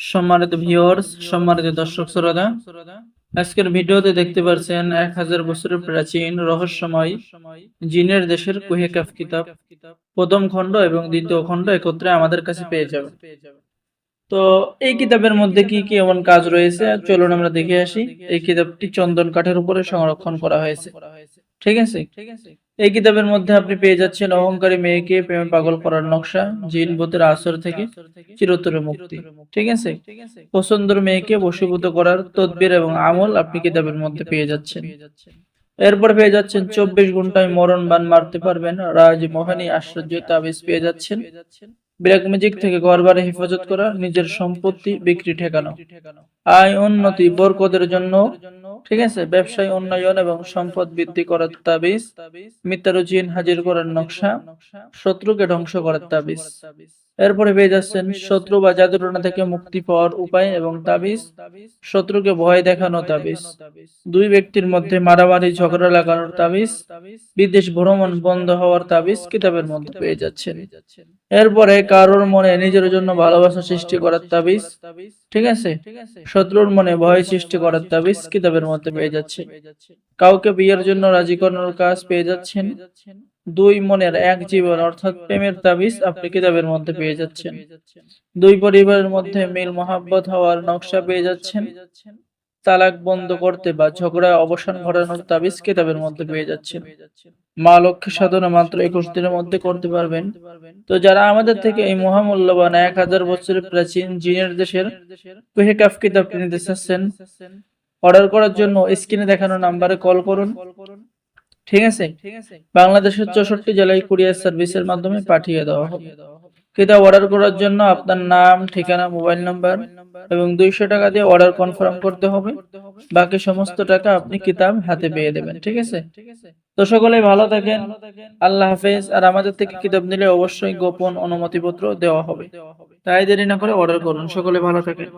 সম্মানিত ভিউয়ার্স সম্মানিত দর্শক শ্রোতা, আজকের ভিডিওতে দেখতে পাচ্ছেন এক হাজার বছরের প্রাচীন রহস্যময় জিনের দেশের কুহেকাফ কিতাব। প্রথম খণ্ড এবং দ্বিতীয় খণ্ড একত্রে আমাদের কাছে পেয়ে যাবে। তো এই কিতাবের মধ্যে কি কি এমন কাজ রয়েছে? চলুন আমরা দেখে আসি। এই কিতাবটি চন্দন কাঠের উপরে সংরক্ষণ করা হয়েছে। ঠিক আছে? এই কিতাবের মধ্যে আপনি পেয়ে যাচ্ছেন অহংকারী মেয়েকে প্রেমে পাগল করার নকশা, জিন ভূতের আসর থেকে চিরতরে মুক্তি। ঠিক আছে? পছন্দের মেয়েকে বশীভূত করার তদবির এবং আমল আপনি কিতাবের মধ্যে পেয়ে যাচ্ছেন। এরপর পেয়ে যাচ্ছেন চব্বিশ ঘন্টায় মরণ বান মারতে পারবেন রাজ মোহানি আশ্চর্য তাবিজ পেয়ে যাচ্ছেন। ব্ল্যাক ম্যাজিক থেকে ঘরবারে হেফাজত করা, নিজের সম্পত্তি বিক্রি ঠেকানো। আয়, উন্নতি, বরকতের জন্য ঠিক আছে? ব্যবসায় উন্নয়ন এবং সম্পদ বৃদ্ধি করার তাবিজ মিথ্যারু জিন হাজির করার নকশা, শত্রুকে ধ্বংস করার তাবিজ। এরপরে পেয়ে যাচ্ছেন শত্রু বা জাদুটনা থেকে মুক্তি পাওয়ার উপায় এবং তাবিজ, শত্রুকে ভয় দেখানো তাবিজ। দুই ব্যক্তির মধ্যে মারামারি, ঝগড়া লাগানোর তাবিজ, বিদেশ ভ্রমণ বন্ধ হওয়ার তাবিজ কিতাবের মধ্যে পেয়ে যাচ্ছেন। এরপরে কারোর মনে নিজের জন্য ভালোবাসা সৃষ্টি করার তাবিজ, ঠিক আছে? শত্রুর মনে ভয় সৃষ্টি করার তাবিজ কিতাবের মধ্যে পেয়ে যাচ্ছে। কাউকে বিয়ের জন্য রাজি করানোর কাজ পেয়ে যাচ্ছেন। দুই মনের এক জীবন অর্থাৎ প্রেমের তাবিজ আপনি কিতাবের মধ্যে পেয়ে যাচ্ছেন। দুই পরিবারের মধ্যে মিল মহাব্বত হওয়ার নকশা পেয়ে যাচ্ছেন। তালাক বন্ধ করতে বা ঝগড়া অবসান ঘটানোর তাবিজ কিতাবের মধ্যে পেয়ে যাচ্ছেন। মা লক্ষ্মী সাধনা মাত্র একুশ দিনের মধ্যে করতে পারবেন। তো যারা আমাদের থেকে এই মহামূল্যবান এক হাজার বছরের প্রাচীন জিনের দেশের কুহেকাফ কিতাবটি নিতে চাচ্ছেন অর্ডার করার জন্য স্ক্রিনে দেখানো নাম্বারে কল করুন। ঠিক আছে? বাংলাদেশের চৌষট্টি জেলায় কুরিয়ার সার্ভিসের মাধ্যমে পাঠিয়ে দেওয়া হবে। কিতাব অর্ডার করার জন্য আপনার নাম, ঠিকানা, মোবাইল নাম্বার এবং দুইশো টাকা দিয়ে অর্ডার কনফার্ম করতে হবে। বাকি সমস্ত টাকা আপনি কিতাব হাতে পেয়ে দেবেন। ঠিক আছে? তো সকলে ভালো থাকেন। আল্লাহ হাফেজ। আর আমাদের থেকে কিতাব নিলে অবশ্যই গোপন অনুমতিপত্র দেওয়া হবে। তাই দেরি না করে অর্ডার করুন। সকলে ভালো থাকেন।